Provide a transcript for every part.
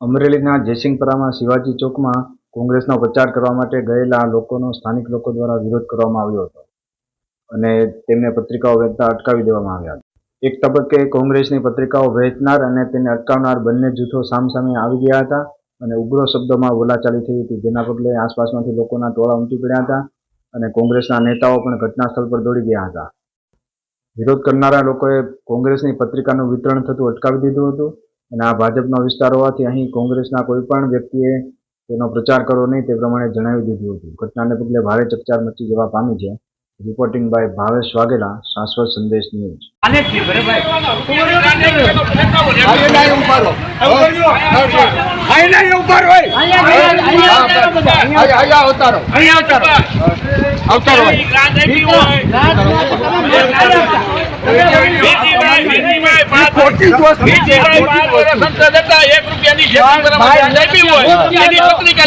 અમરેલીના જયસિંહપરામાં શિવાજી ચોકમાં કોંગ્રેસનો પ્રચાર કરવા માટે ગયેલા લોકોનો સ્થાનિક લોકો દ્વારા વિરોધ કરવામાં આવ્યો હતો અને તેમને પત્રિકાઓ વહેતા અટકાવી દેવામાં આવ્યા હતા. એક તબક્કે કોંગ્રેસની પત્રિકાઓ વહેંચનાર અને તેને અટકાવનાર બંને જૂથો સામસામે આવી ગયા હતા અને ઉગ્ર શબ્દોમાં બોલાચાલી થઈ હતી, જેના પગલે આસપાસમાંથી લોકોના ટોળા ઉમટી પડ્યા હતા અને કોંગ્રેસના નેતાઓ પણ ઘટના સ્થળ પર દોડી ગયા હતા. વિરોધ કરનારા લોકોએ કોંગ્રેસની પત્રિકાનું વિતરણ થતું અટકાવી દીધું હતું. અને આ ભાજપનો વિસ્તાર હોવાથી અહીં કોંગ્રેસના કોઈ પણ વ્યક્તિએ તેનો પ્રચાર કરવો નહીં તે પ્રમાણે જણાવી દીધું હતું. ઘટનાને પગલે ભારે ચકચાર મચી જવા પામી છે. રિપોર્ટિંગ બાય ભાવેશ વાઘેલા શાશ્વત સંદેશ ન્યૂઝ? અહીંયા. અહીંયા, અહીંયા, અહીંયા ઉતારો બધા. અહીંયા અહીંયા ઉતારો. અહીંયા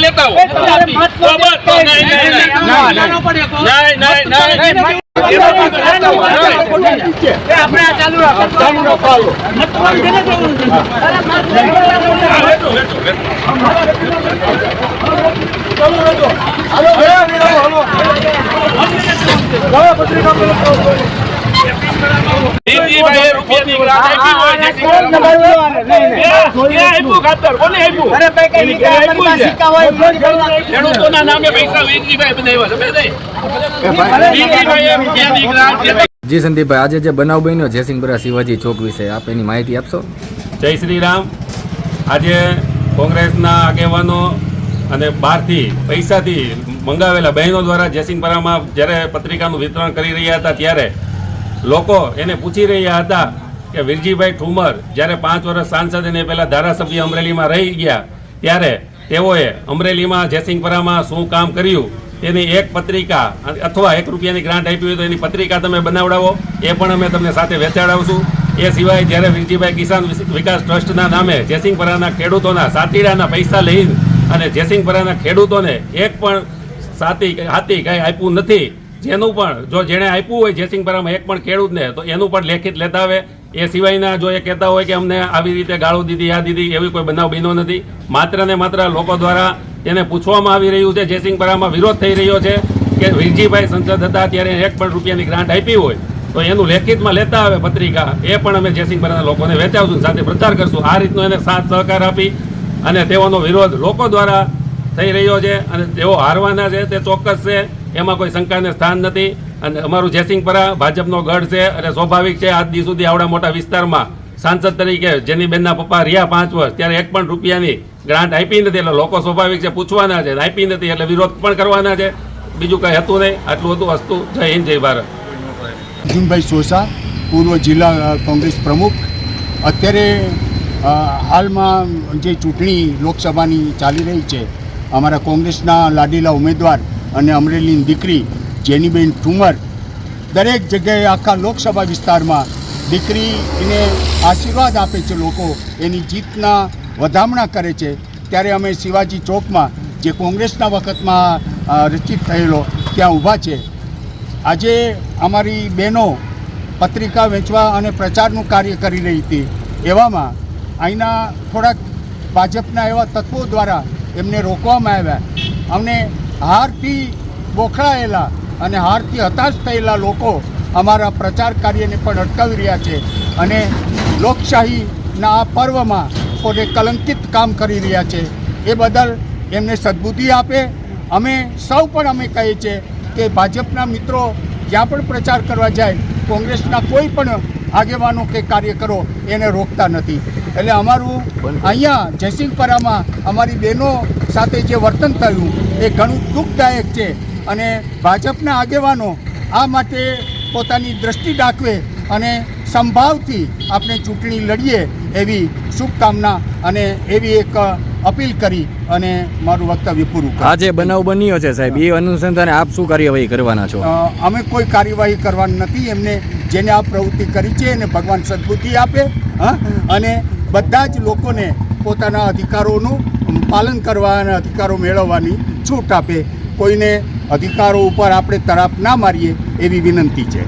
ઉતારો. અવતારો હોય. ખોટી દોસ્ત. ના, ના. એ આપણે આ ચાલુ રાખો. ચાલુ રાખો. અરે ભાઈ, કઈ જી સંદીપભાઈ આજે જે બનાવ બન્યો જયસિંહપુરા શિવાજી ચોક વિશે આપ એની માહિતી આપશો જય શ્રી રામ આજે કોંગ્રેસના આગેવાનો અને બહારથી પૈસાથી મંગાવેલા બહેનો દ્વારા જયસિંહપુરામાં જ્યારે પત્રિકાનું વિતરણ કરી રહ્યા હતા ત્યારે લોકો એને પૂછી રહ્યા હતા કે વિરજીભાઈ ઠુમર જ્યારે પાંચ વર્ષ સાંસદ અને પહેલાં ધારાસભ્ય અમરેલીમાં રહી ગયા, ત્યારે તેઓએ અમરેલીમાં જયસિંહપરામાં શું કામ કર્યું તેની એક પત્રિકા અથવા એક રૂપિયાની ગ્રાન્ટ આપી હોય તો એની પત્રિકા તમે બનાવડાવો, એ પણ અમે તમને સાથે વેચાડાવશું. એ સિવાય જ્યારે વિરજીભાઈ કિસાન વિકાસ ટ્રસ્ટના નામે જયસિંહપરાના ખેડૂતોના સાતીડાના પૈસા લઈ અને જયસિંહપરાના ખેડૂતોને એક પણ સાતી, હાથી કાંઈ આપ્યું નથી જેનું પણ, જો જેણે આપ્યું હોય જયસિંહપુરામાં એક પણ ખેડૂતને તો એનું પણ લેખિત લેતા આવે. એ સિવાયના જો એ કહેતા હોય કે અમને આવી રીતે ગાળો દીધી, આ દીધી, એવી કોઈ બનાવ બન્યો નથી. માત્ર ને માત્ર લોકો દ્વારા તેને પૂછવામાં આવી રહ્યું છે જયસિંહપુરામાં વિરોધ થઈ રહ્યો છે કે વીરજીભાઈ સંસદ હતા ત્યારે એક પણ રૂપિયાની ગ્રાન્ટ આપી હોય, તો એનું લેખિતમાં લેતા આવે પત્રિકા. એ પણ અમે જયસિંહપુરાના લોકોને વેચાવશું સાથે પ્રચાર કરશું. આ રીતનો એને સાથ સહકાર આપી અને તેઓનો વિરોધ લોકો દ્વારા થઈ રહ્યો છે અને તેઓ હારવાના છે, તે ચોક્કસ છે. એમાં કોઈ શંકાને સ્થાન નથી. અને અમારું જયસિંહપરા ભાજપનો ગઢ છે અને સ્વાભાવિક છે, આજ દી સુધી આવડા મોટા વિસ્તારમાં સાંસદ તરીકે જેની બેનના પપ્પા રહ્યા પાંચ વર્ષ, ત્યારે એક પણ રૂપિયાની ગ્રાન્ટ આપી નથી. એટલે લોકો સ્વાભાવિક છે, પૂછવાના છે, આપી નથી, એટલે વિરોધ પણ કરવાના છે. બીજું કંઈ હતું નહીં. આટલું હતું. હસ્તું જય હિન્દ, જય ભારત. અર્જુનભાઈ સોસા, પૂર્વ જિલ્લા કોંગ્રેસ પ્રમુખ. અત્યારે હાલમાં જે ચૂંટણી લોકસભાની ચાલી રહી છે, અમારા કોંગ્રેસના લાડીલા ઉમેદવાર અને અમરેલીની દીકરી જેનીબેન ઠુમર દરેક જગ્યાએ આખા લોકસભા વિસ્તારમાં દીકરીને આશીર્વાદ આપે છે લોકો, એની જીતના વધામણા કરે છે. ત્યારે અમે શિવાજી ચોકમાં, જે કોંગ્રેસના વખતમાં રચિત થયેલો, ત્યાં ઊભા છે. આજે અમારી બહેનો પત્રિકા વેચવા અને પ્રચારનું કાર્ય કરી રહી હતી. એવામાં અહીંના થોડાક ભાજપના એવા તત્વો દ્વારા એમને રોકવામાં આવ્યા. અમને હારથી બોખળાયેલા અને હારથી હતાશ થયેલા લોકો અમારા પ્રચાર કાર્યને પણ અટકાવી રહ્યા છે અને લોકશાહીના આ પર્વમાં પોતે કલંકિત કામ કરી રહ્યા છે. એ બદલ એમને સદબુદ્ધિ આપે. અમે સૌ પણ અમે કહીએ છીએ કે ભાજપના મિત્રો જ્યાં પણ પ્રચાર કરવા જાય કોંગ્રેસના કોઈ પણ આગેવાનો કે કાર્યકરો એને રોકતા નથી. એટલે અમારું અહીંયા જયસિંહપરામાં અમારી બહેનો સાથે જે વર્તન થયું એ ઘણું દુઃખદાયક છે. અને ભાજપના આગેવાનો આ માટે પોતાની દ્રષ્ટિ દાખવે અને સંભાવથી આપણે ચૂંટણી લડીએ એવી શુભકામના અને એવી એક અપીલ કરી અને મારું વક્તવ્ય પૂરું આ જે બનાવ બન્યો છે સાહેબ. એ અનુસંધાને આપ શું કાર્યવાહી કરવાના છો? અમે કોઈ કાર્યવાહી કરવાની નથી. એમને જેને આ પ્રવૃત્તિ કરી છે એને ભગવાન સદબુદ્ધિ આપે હા? અને બધા જ લોકોને પોતાના અધિકારોનું પાલન કરવા અને અધિકારો મેળવવાની છૂટ આપે. કોઈને અધિકારો ઉપર આપણે તરાપ ના મારીએ એવી વિનંતી છે.